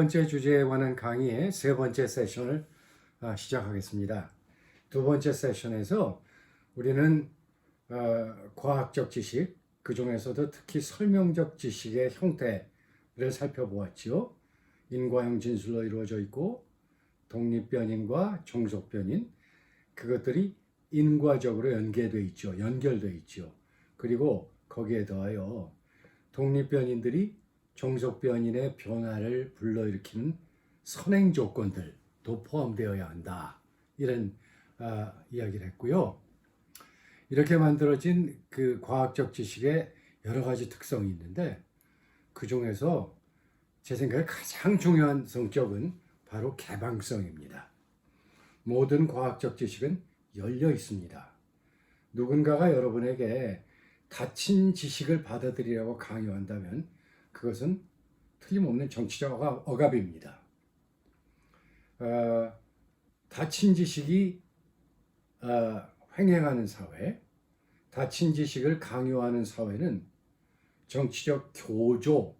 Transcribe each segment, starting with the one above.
번째 주제에 관한 강의의 세 번째 세션을 아, 시작하겠습니다. 두 번째 세션에서 우리는 어, 과학적 지식, 그 중에서도 특히 설명적 지식의 형태를 살펴보았지요. 인과형 진술로 이루어져 있고 독립변인과 종속변인 그것들이 인과적으로 연계되어 있죠. 연결되어 있죠. 그리고 거기에 더하여 독립변인들이 종속변인의 변화를 불러일으키는 선행 조건들도 포함되어야 한다. 이런 아, 이야기를 했고요. 이렇게 만들어진 그 과학적 지식의 여러 가지 특성이 있는데 그 중에서 제 생각에 가장 중요한 성격은 바로 개방성입니다. 모든 과학적 지식은 열려 있습니다. 누군가가 여러분에게 닫힌 지식을 받아들이라고 강요한다면 그것은 틀림없는 정치적 억압, 억압입니다. 어, 닫힌 지식이 어, 횡행하는 사회, 닫힌 지식을 강요하는 사회는 정치적 교조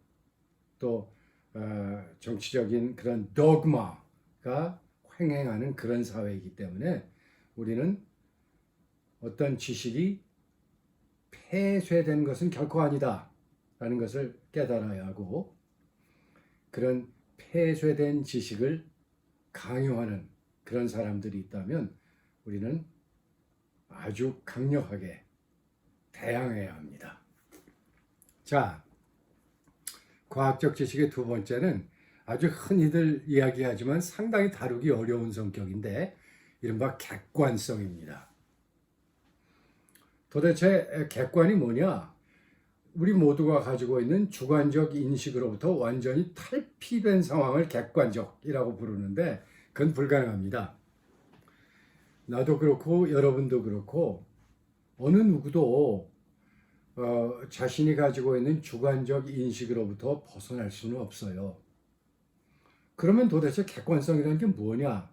또 어, 정치적인 그런 독마가 횡행하는 그런 사회이기 때문에 우리는 어떤 지식이 폐쇄된 것은 결코 아니다 라는 것을 깨달아야 하고 그런 폐쇄된 지식을 강요하는 그런 사람들이 있다면 우리는 아주 강력하게 대항해야 합니다. 자, 과학적 지식의 두 번째는 아주 흔히들 이야기하지만 상당히 다루기 어려운 성격인데 이른바 객관성입니다. 도대체 객관이 뭐냐? 우리 모두가 가지고 있는 주관적 인식으로부터 완전히 탈피된 상황을 객관적이라고 부르는데 그건 불가능합니다. 나도 그렇고 여러분도 그렇고 어느 누구도 어, 자신이 가지고 있는 주관적 인식으로부터 벗어날 수는 없어요. 그러면 도대체 객관성이라는 게 뭐냐?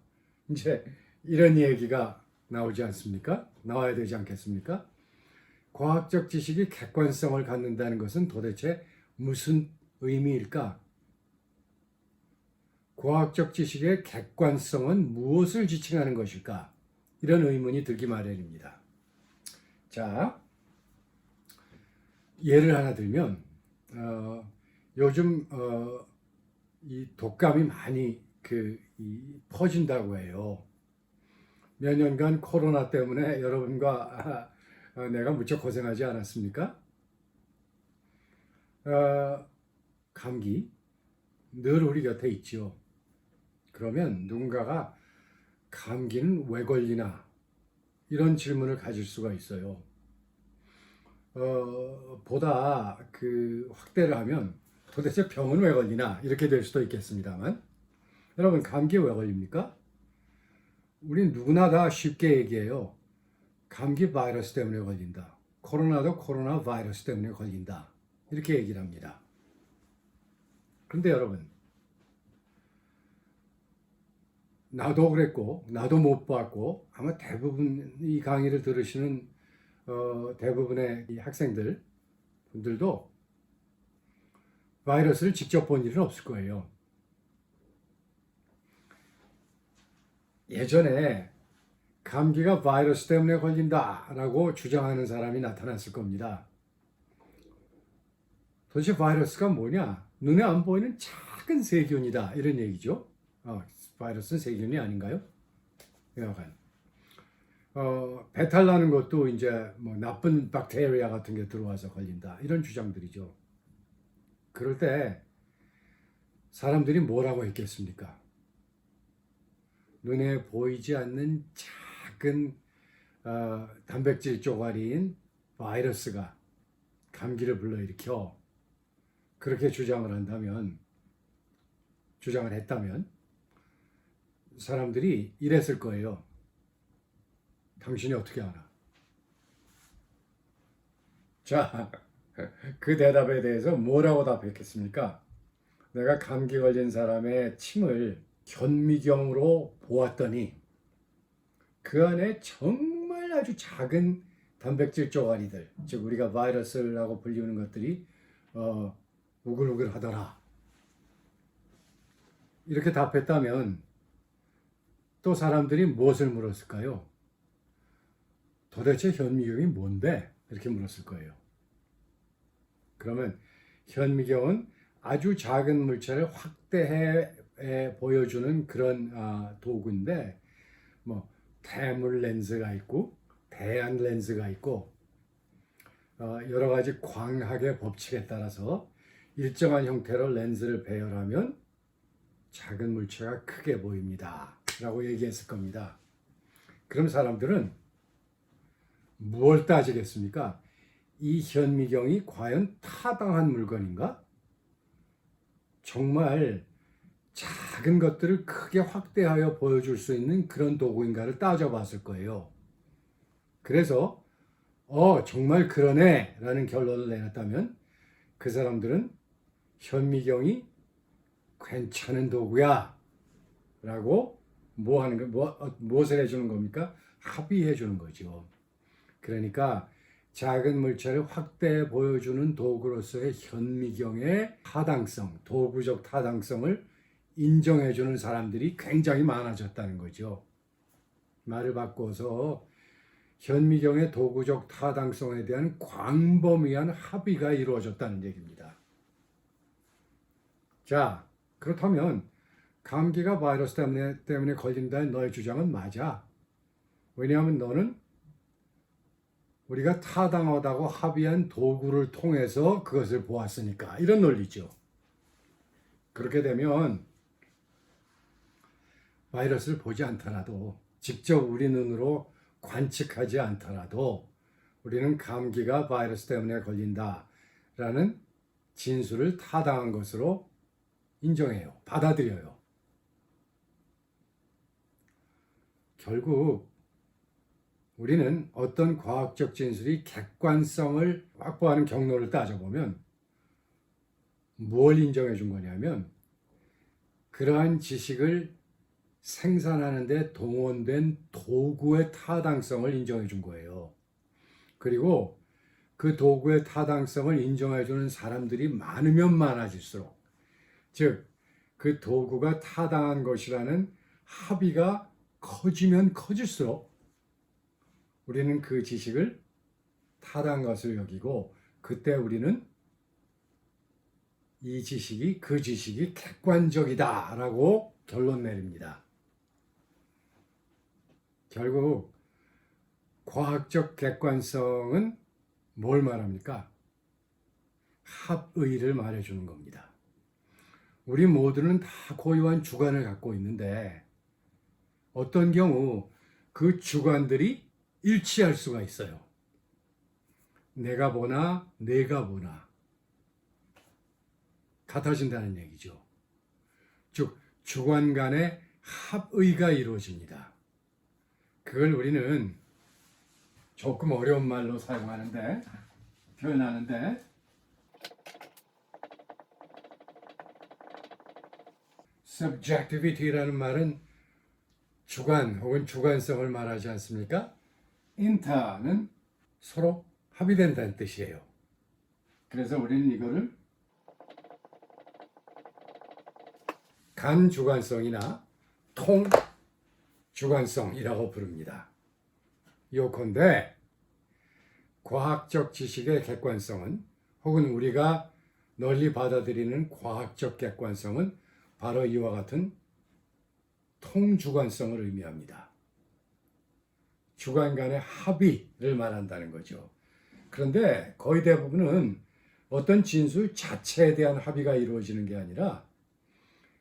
이제 이런 얘기가 나오지 않습니까? 나와야 되지 않겠습니까? 과학적 지식이 객관성을 갖는다는 것은 도대체 무슨 의미일까? 과학적 지식의 객관성은 무엇을 지칭하는 것일까? 이런 의문이 들기 마련입니다. 자, 예를 하나 들면 어, 요즘 어, 이 독감이 많이 그 퍼진다고 해요. 몇 년간 코로나 때문에 여러분과 어, 내가 무척 고생하지 않았습니까? 어, 감기 늘 우리 곁에 있죠. 그러면 누군가가 감기는 왜 걸리나 이런 질문을 가질 수가 있어요. 어, 보다 그 확대를 하면 도대체 병은 왜 걸리나 이렇게 될 수도 있겠습니다만 여러분 감기 왜 걸립니까? 우리 누구나 다 쉽게 얘기해요. 감기 바이러스 때문에 걸린다. 코로나도 코로나 바이러스 때문에 걸린다. 이렇게 얘기를 합니다. 그런데 여러분 나도 그랬고 나도 못 봤고 아마 대부분 이 강의를 들으시는 어, 대부분의 이 학생들 분들도 바이러스를 직접 본 일은 없을 거예요. 예전에 감기가 바이러스 때문에 걸린다라고 주장하는 사람이 나타났을 겁니다. 도대체 바이러스가 뭐냐? 눈에 안 보이는 작은 세균이다 이런 얘기죠. 어, 바이러스는 세균이 아닌가요? 여하간 어, 배탈 나는 것도 이제 뭐 나쁜 박테리아 같은 게 들어와서 걸린다 이런 주장들이죠. 그럴 때 사람들이 뭐라고 했겠습니까? 눈에 보이지 않는 작 은 어, 단백질 쪼가리인 바이러스가 감기를 불러일으켜 그렇게 주장을 한다면 주장을 했다면 사람들이 이랬을 거예요. 당신이 어떻게 알아? 자, 그 대답에 대해서 뭐라고 답했겠습니까? 내가 감기 걸린 사람의 침을 현미경으로 보았더니 그 안에 정말 아주 작은 단백질 쪼가리들, 즉 우리가 바이러스라고 불리는 것들이 어, 우글우글 하더라. 이렇게 답했다면 또 사람들이 무엇을 물었을까요? 도대체 현미경이 뭔데? 이렇게 물었을 거예요. 그러면 현미경은 아주 작은 물체를 확대해 에, 보여주는 그런 아, 도구인데 뭐 대물 렌즈가 있고 대안 렌즈가 있고 어, 여러 가지 광학의 법칙에 따라서 일정한 형태로 렌즈를 배열하면 작은 물체가 크게 보입니다. 라고 얘기했을 겁니다. 그럼 사람들은 무엇 따지겠습니까? 이 현미경이 과연 타당한 물건인가? 정말 작은 것들을 크게 확대하여 보여줄 수 있는 그런 도구인가를 따져봤을 거예요. 그래서 어 정말 그러네 라는 결론을 내렸다면 그 사람들은 현미경이 괜찮은 도구야 라고 뭐 하는 거, 뭐, 어, 무엇을 해주는 겁니까? 합의해 주는 거죠. 그러니까 작은 물체를 확대해 보여주는 도구로서의 현미경의 타당성, 도구적 타당성을 인정해 주는 사람들이 굉장히 많아졌다는 거죠. 말을 바꿔서 현미경의 도구적 타당성에 대한 광범위한 합의가 이루어졌다는 얘기입니다. 자, 그렇다면 감기가 바이러스 때문에, 때문에 걸린다는 너의 주장은 맞아. 왜냐하면 너는 우리가 타당하다고 합의한 도구를 통해서 그것을 보았으니까. 이런 논리죠. 그렇게 되면 바이러스를 보지 않더라도 직접 우리 눈으로 관측하지 않더라도 우리는 감기가 바이러스 때문에 걸린다라는 진술을 타당한 것으로 인정해요. 받아들여요. 결국 우리는 어떤 과학적 진술이 객관성을 확보하는 경로를 따져보면 뭘 인정해 준 거냐면 그러한 지식을 생산하는데 동원된 도구의 타당성을 인정해 준 거예요. 그리고 그 도구의 타당성을 인정해 주는 사람들이 많으면 많아질수록 즉 그 도구가 타당한 것이라는 합의가 커지면 커질수록 우리는 그 지식을 타당한 것을 여기고 그때 우리는 이 지식이 그 지식이 객관적이다라고 결론 내립니다. 결국 과학적 객관성은 뭘 말합니까? 합의를 말해주는 겁니다. 우리 모두는 다 고유한 주관을 갖고 있는데 어떤 경우 그 주관들이 일치할 수가 있어요. 내가 보나 내가 보나 같아진다는 얘기죠. 즉 주관 간의 합의가 이루어집니다. 그걸 우리는 조금 어려운 말로 사용하는데 표현하는데 subjectivity라는 말은 주관 혹은 주관성을 말하지 않습니까? inter는 서로 합의된다는 뜻이에요. 그래서 우리는 이거를 간 주관성이나 통 주관성이라고 부릅니다. 요컨대 과학적 지식의 객관성은 혹은 우리가 널리 받아들이는 과학적 객관성은 바로 이와 같은 통주관성을 의미합니다. 주관 간의 합의를 말한다는 거죠. 그런데 거의 대부분은 어떤 진술 자체에 대한 합의가 이루어지는 게 아니라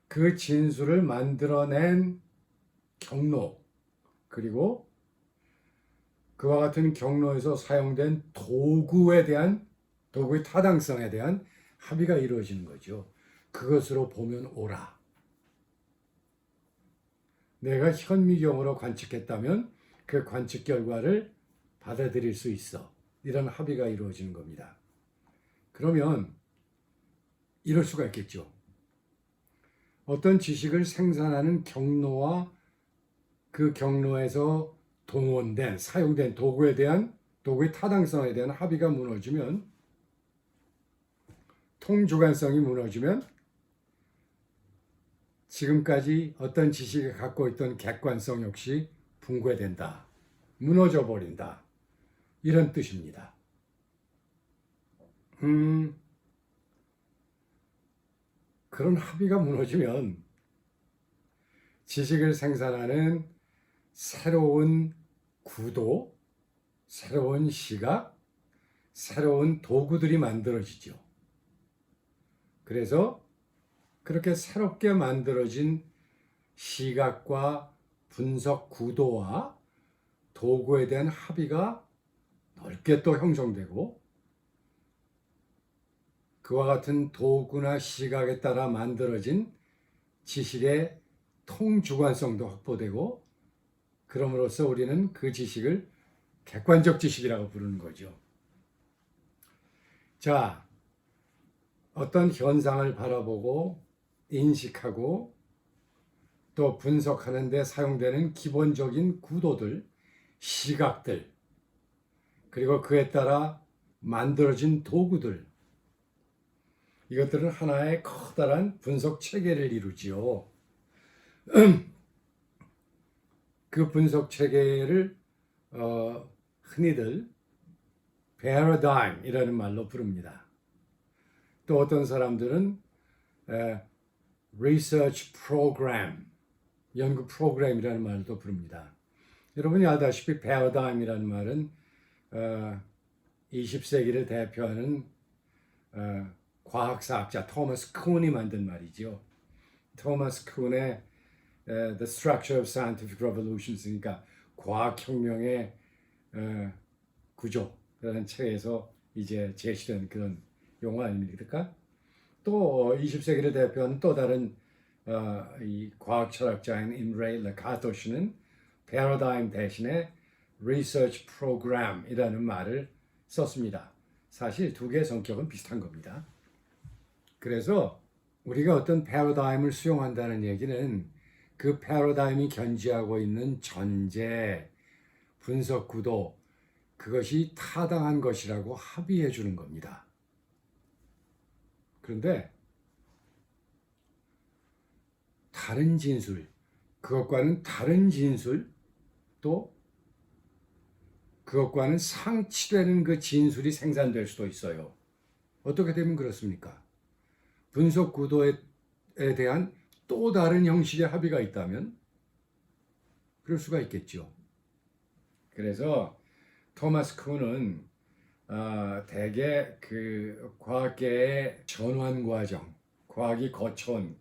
그 진술을 만들어낸 경로 그리고 그와 같은 경로에서 사용된 도구에 대한 도구의 타당성에 대한 합의가 이루어지는 거죠. 그것으로 보면 오라. 내가 현미경으로 관측했다면 그 관측 결과를 받아들일 수 있어. 이런 합의가 이루어지는 겁니다. 그러면 이럴 수가 있겠죠. 어떤 지식을 생산하는 경로와 그 경로에서 동원된, 사용된 도구에 대한 도구의 타당성에 대한 합의가 무너지면 통주관성이 무너지면 지금까지 어떤 지식이 갖고 있던 객관성 역시 붕괴된다. 무너져 버린다. 이런 뜻입니다. 음, 그런 합의가 무너지면 지식을 생산하는 새로운 구도, 새로운 시각, 새로운 도구들이 만들어지죠. 그래서 그렇게 새롭게 만들어진 시각과 분석 구도와 도구에 대한 합의가 넓게 또 형성되고 그와 같은 도구나 시각에 따라 만들어진 지식의 통주관성도 확보되고 그럼으로써 우리는 그 지식을 객관적 지식이라고 부르는 거죠. 자, 어떤 현상을 바라보고 인식하고 또 분석하는 데 사용되는 기본적인 구도들, 시각들, 그리고 그에 따라 만들어진 도구들, 이것들은 하나의 커다란 분석 체계를 이루지요. 그 분석 체계를 어, 흔히들 paradigm이라는 말로 부릅니다. 또 어떤 사람들은 에, research program, 연구 프로그램이라는 말도 부릅니다. 여러분이 알다시피 paradigm이라는 말은 어, 20세기를 대표하는 어, 과학사학자 토마스 쿤이 만든 말이죠. 토마스 쿤의 The Structure of Scientific Revolutions, 그러니까 과학혁명의 어, 구조라는 책에서 이제 제시된 그런 용어 아닙니까? 또 20세기를 대표하는 또 다른 어, 이 과학 철학자인 임레이 레카토 씨는 패러다임 대신에 Research Program이라는 말을 썼습니다. 사실 두 개의 성격은 비슷한 겁니다. 그래서 우리가 어떤 패러다임을 수용한다는 얘기는 그 패러다임이 견지하고 있는 전제, 분석 구도, 그것이 타당한 것이라고 합의해 주는 겁니다. 그런데 다른 진술, 그것과는 다른 진술, 또 그것과는 상치되는 그 진술이 생산될 수도 있어요. 어떻게 되면 그렇습니까? 분석 구도에 대한 또 다른 형식의 합의가 있다면 그럴 수가 있겠죠. 그래서 토마스 쿤은 어, 대개 그 과학계의 전환 과정, 과학이 거쳐온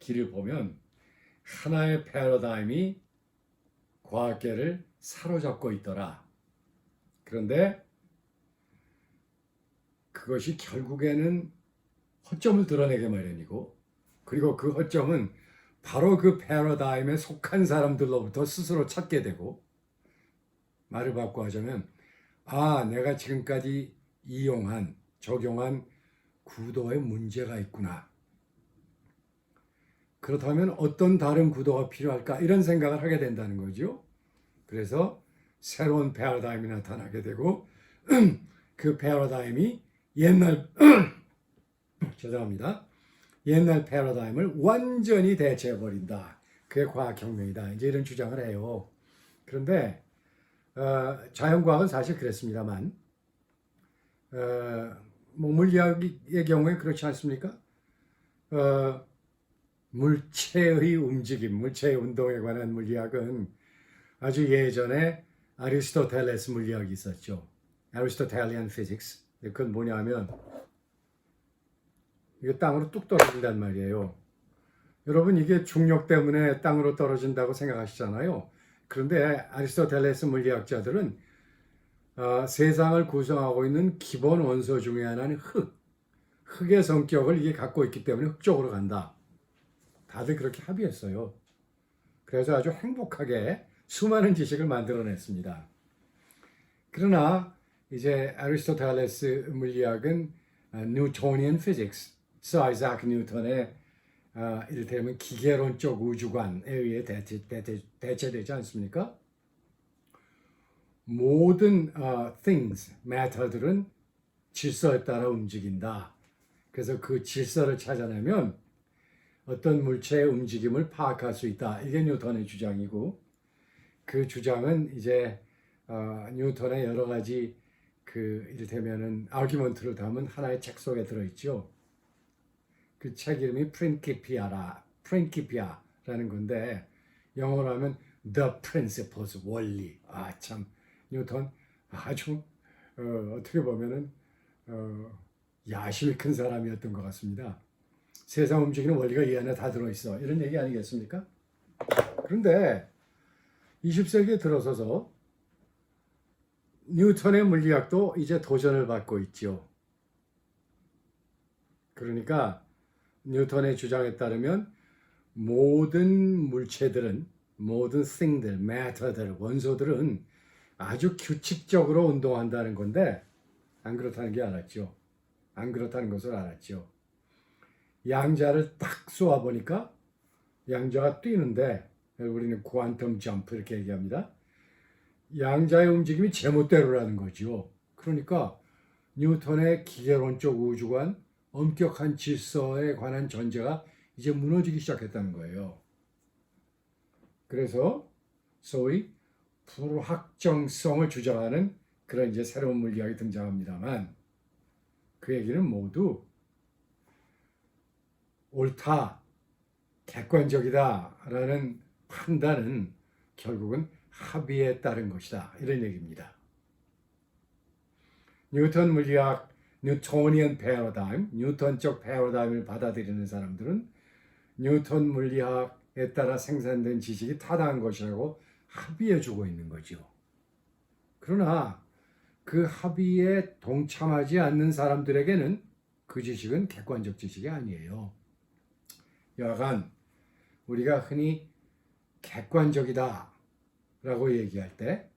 길을 보면 하나의 패러다임이 과학계를 사로잡고 있더라. 그런데 그것이 결국에는 허점을 드러내게 마련이고 그리고 그 허점은 바로 그 패러다임에 속한 사람들로부터 스스로 찾게 되고 말을 바꿔 하자면 아 내가 지금까지 이용한 적용한 구도에 문제가 있구나. 그렇다면 어떤 다른 구도가 필요할까? 이런 생각을 하게 된다는 거죠. 그래서 새로운 패러다임이 나타나게 되고 그 패러다임이 옛날 죄송합니다. 옛날 패러다임을 완전히 대체해 버린다. 그게 과학혁명이다. 이제 이런 주장을 해요. 그런데 어, 자연과학은 사실 그랬습니다만 어, 뭐 물리학의 경우에 그렇지 않습니까? 어, 물체의 움직임, 물체의 운동에 관한 물리학은 아주 예전에 아리스토텔레스 물리학이 있었죠. 아리스토텔리안 피직스. 그건 뭐냐면 이게 땅으로 뚝 떨어진단 말이에요. 여러분 이게 중력 때문에 땅으로 떨어진다고 생각하시잖아요. 그런데 아리스토텔레스 물리학자들은 어, 세상을 구성하고 있는 기본 원소 중에 하나는 흙. 흙의 성격을 이게 갖고 있기 때문에 흙 쪽으로 간다. 다들 그렇게 합의했어요. 그래서 아주 행복하게 수많은 지식을 만들어냈습니다. 그러나 이제 아리스토텔레스 물리학은 뉴토니안 피직스, 서 아이작 뉴턴의 어, 이를테면 기계론적 우주관에 의해 대체, 대체, 대체 되지 않습니까? 모든 어, things, matter들은 질서에 따라 움직인다. 그래서 그 질서를 찾아내면 어떤 물체의 움직임을 파악할 수 있다. 이게 뉴턴의 주장이고 그 주장은 이제 어, 뉴턴의 여러 가지 그 이를테면은 아규먼트를 담은 하나의 책 속에 들어있죠. 그 책 이름이 프린키피아라, 프린키피아라는 건데 영어로 하면 The Principles 원리. 아 참 뉴턴 아주 어, 어떻게 보면은 어, 야심이 큰 사람이었던 것 같습니다. 세상 움직이는 원리가 이 안에 다 들어있어. 이런 얘기 아니겠습니까? 그런데 20세기에 들어서서 뉴턴의 물리학도 이제 도전을 받고 있죠. 그러니까 뉴턴의 주장에 따르면 모든 물체들은 모든 thing들, matter들, 원소들은 아주 규칙적으로 운동한다는 건데 안 그렇다는 게 알았죠. 안 그렇다는 것을 알았죠. 양자를 딱 쏘아 보니까 양자가 뛰는데 우리는 퀀텀 점프 이렇게 얘기합니다. 양자의 움직임이 제멋대로라는 거죠. 그러니까 뉴턴의 기계론적 우주관, 엄격한 질서에 관한 전제가 이제 무너지기 시작했다는 거예요. 그래서 소위 불확정성을 주장하는 그런 이제 새로운 물리학이 등장합니다만 그 얘기는 모두 옳다, 객관적이다라는 판단은 결국은 합의에 따른 것이다. 이런 얘기입니다. 뉴턴 물리학, 뉴토니언 패러다임, 뉴턴적 패러다임을 받아들이는 사람들은 뉴턴 물리학에 따라 생산된 지식이 타당한 것이라고 합의해 주고 있는 거죠. 그러나 그 합의에 동참하지 않는 사람들에게는 그 지식은 객관적 지식이 아니에요. 여하간 우리가 흔히 객관적이다 라고 얘기할 때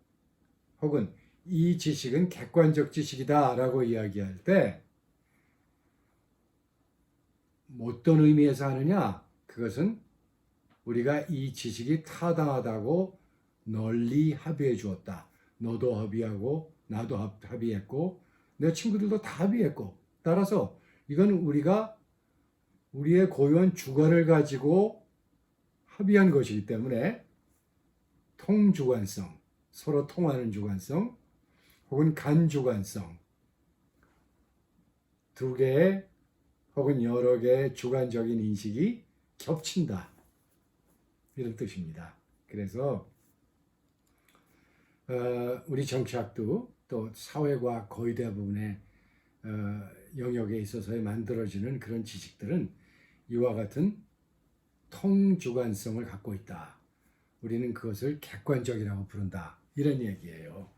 혹은 이 지식은 객관적 지식이다 라고 이야기할 때 어떤 의미에서 하느냐 그것은 우리가 이 지식이 타당하다고 널리 합의해 주었다. 너도 합의하고 나도 합의했고 내 친구들도 다 합의했고 따라서 이건 우리가 우리의 고유한 주관을 가지고 합의한 것이기 때문에 통주관성, 서로 통하는 주관성, 혹은 간주관성, 두 개의 혹은 여러 개의 주관적인 인식이 겹친다. 이런 뜻입니다. 그래서 어, 우리 정치학도 또 사회과학 거의 대부분의 어, 영역에 있어서 만들어지는 그런 지식들은 이와 같은 통주관성을 갖고 있다. 우리는 그것을 객관적이라고 부른다. 이런 얘기예요.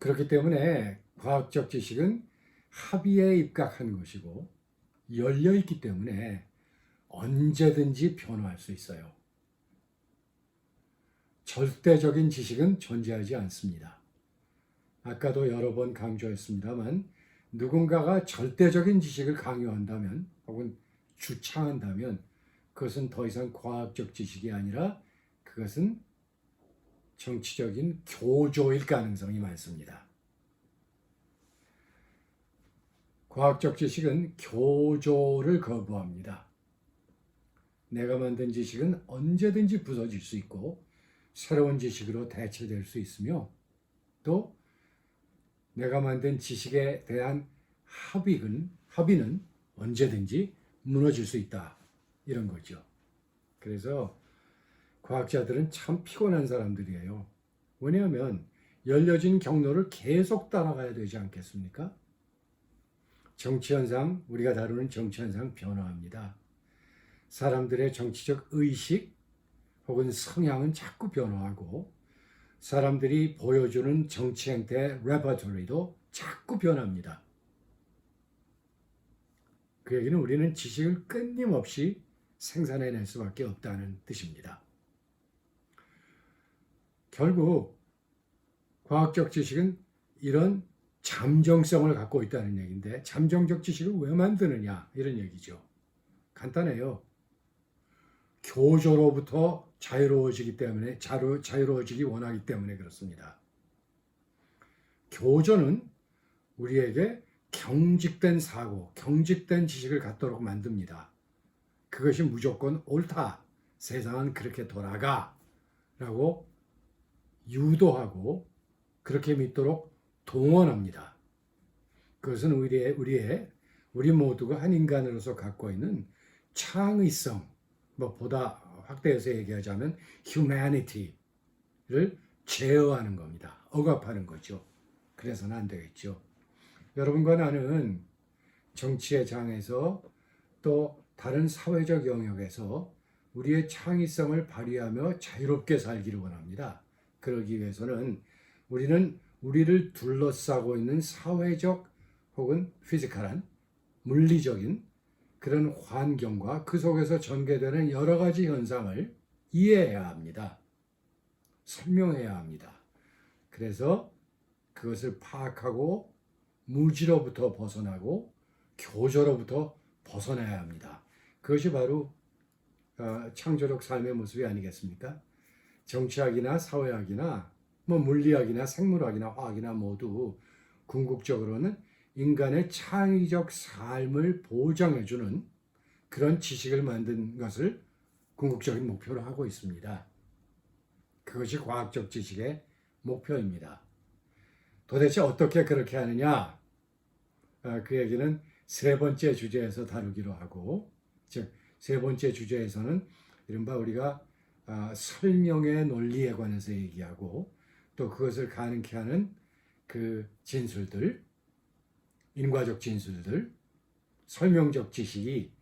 그렇기 때문에 과학적 지식은 합의에 입각한 것이고 열려 있기 때문에 언제든지 변화할 수 있어요. 절대적인 지식은 존재하지 않습니다. 아까도 여러 번 강조했습니다만 누군가가 절대적인 지식을 강요한다면 혹은 주창한다면 그것은 더 이상 과학적 지식이 아니라 그것은 정치적인 교조일 가능성이 많습니다. 과학적 지식은 교조를 거부합니다. 내가 만든 지식은 언제든지 부서질 수 있고 새로운 지식으로 대체될 수 있으며 또 내가 만든 지식에 대한 합의는 합의는 언제든지 무너질 수 있다 이런 거죠. 그래서 과학자들은 참 피곤한 사람들이에요. 왜냐하면 열려진 경로를 계속 따라가야 되지 않겠습니까? 정치현상, 우리가 다루는 정치현상 변화합니다. 사람들의 정치적 의식 혹은 성향은 자꾸 변화하고 사람들이 보여주는 정치 행태 레퍼토리도 자꾸 변합니다. 그 얘기는 우리는 지식을 끊임없이 생산해낼 수밖에 없다는 뜻입니다. 결국 과학적 지식은 이런 잠정성을 갖고 있다는 얘기인데 잠정적 지식을 왜 만드느냐 이런 얘기죠. 간단해요. 교조로부터 자유로워지기 때문에 자유, 자유로워지기 원하기 때문에 그렇습니다. 교조는 우리에게 경직된 사고, 경직된 지식을 갖도록 만듭니다. 그것이 무조건 옳다. 세상은 그렇게 돌아가. 라고 유도하고 그렇게 믿도록 동원합니다. 그것은 우리의, 우리의, 우리 모두가 한 인간으로서 갖고 있는 창의성, 뭐 보다 확대해서 얘기하자면 humanity를 제어하는 겁니다. 억압하는 거죠. 그래서는 안 되겠죠. 여러분과 나는 정치의 장에서 또 다른 사회적 영역에서 우리의 창의성을 발휘하며 자유롭게 살기를 원합니다. 그러기 위해서는 우리는 우리를 둘러싸고 있는 사회적 혹은 피지컬한 물리적인 그런 환경과 그 속에서 전개되는 여러 가지 현상을 이해해야 합니다. 설명해야 합니다. 그래서 그것을 파악하고 무지로부터 벗어나고 교조로부터 벗어나야 합니다. 그것이 바로 어, 창조적 삶의 모습이 아니겠습니까? 정치학이나 사회학이나 뭐 물리학이나 생물학이나 화학이나 모두 궁극적으로는 인간의 창의적 삶을 보장해주는 그런 지식을 만든 것을 궁극적인 목표로 하고 있습니다. 그것이 과학적 지식의 목표입니다. 도대체 어떻게 그렇게 하느냐? 아, 그 얘기는 세 번째 주제에서 다루기로 하고, 즉, 세 번째 주제에서는 이른바 우리가 아, 설명의 논리에 관해서 얘기하고, 또 그것을 가능케 하는 그 진술들, 인과적 진술들, 설명적 지식이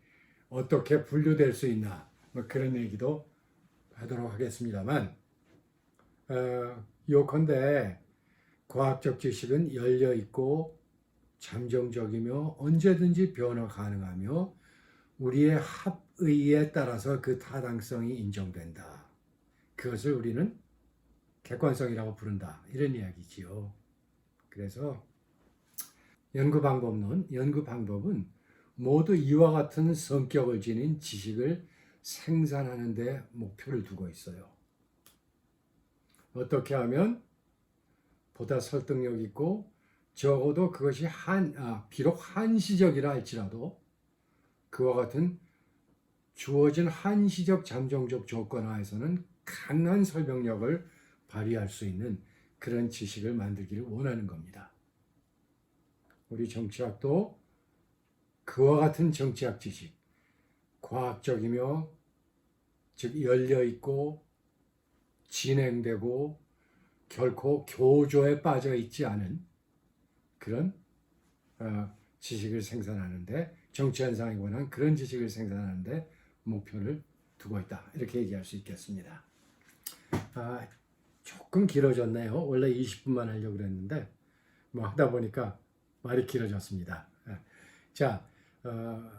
어떻게 분류될 수 있나, 뭐 그런 얘기도 하도록 하겠습니다만, 어, 요컨대 과학적 지식은 열려 있고 잠정적이며 언제든지 변화 가능하며 우리의 합의에 따라서 그 타당성이 인정된다. 그것을 우리는 객관성이라고 부른다. 이런 이야기지요. 그래서 연구 방법론, 연구 방법은 모두 이와 같은 성격을 지닌 지식을 생산하는 데 목표를 두고 있어요. 어떻게 하면 보다 설득력 있고 적어도 그것이 한 아, 비록 한시적이라 할지라도 그와 같은 주어진 한시적 잠정적 조건 하에서는 강한 설명력을 발휘할 수 있는 그런 지식을 만들기를 원하는 겁니다. 우리 정치학도 그와 같은 정치학 지식, 과학적이며 즉 열려 있고 진행되고 결코 교조에 빠져 있지 않은 그런 어, 지식을 생산하는데 정치 현상에 관한 그런 지식을 생산하는데 목표를 두고 있다 이렇게 얘기할 수 있겠습니다. 아, 조금 길어졌네요. 원래 20분만 하려고 그랬는데 뭐 하다 보니까 말이 길어졌습니다. 예. 자, 어,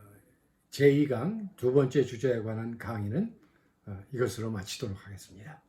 제2강 두 번째 주제에 관한 강의는 어, 이것으로 마치도록 하겠습니다.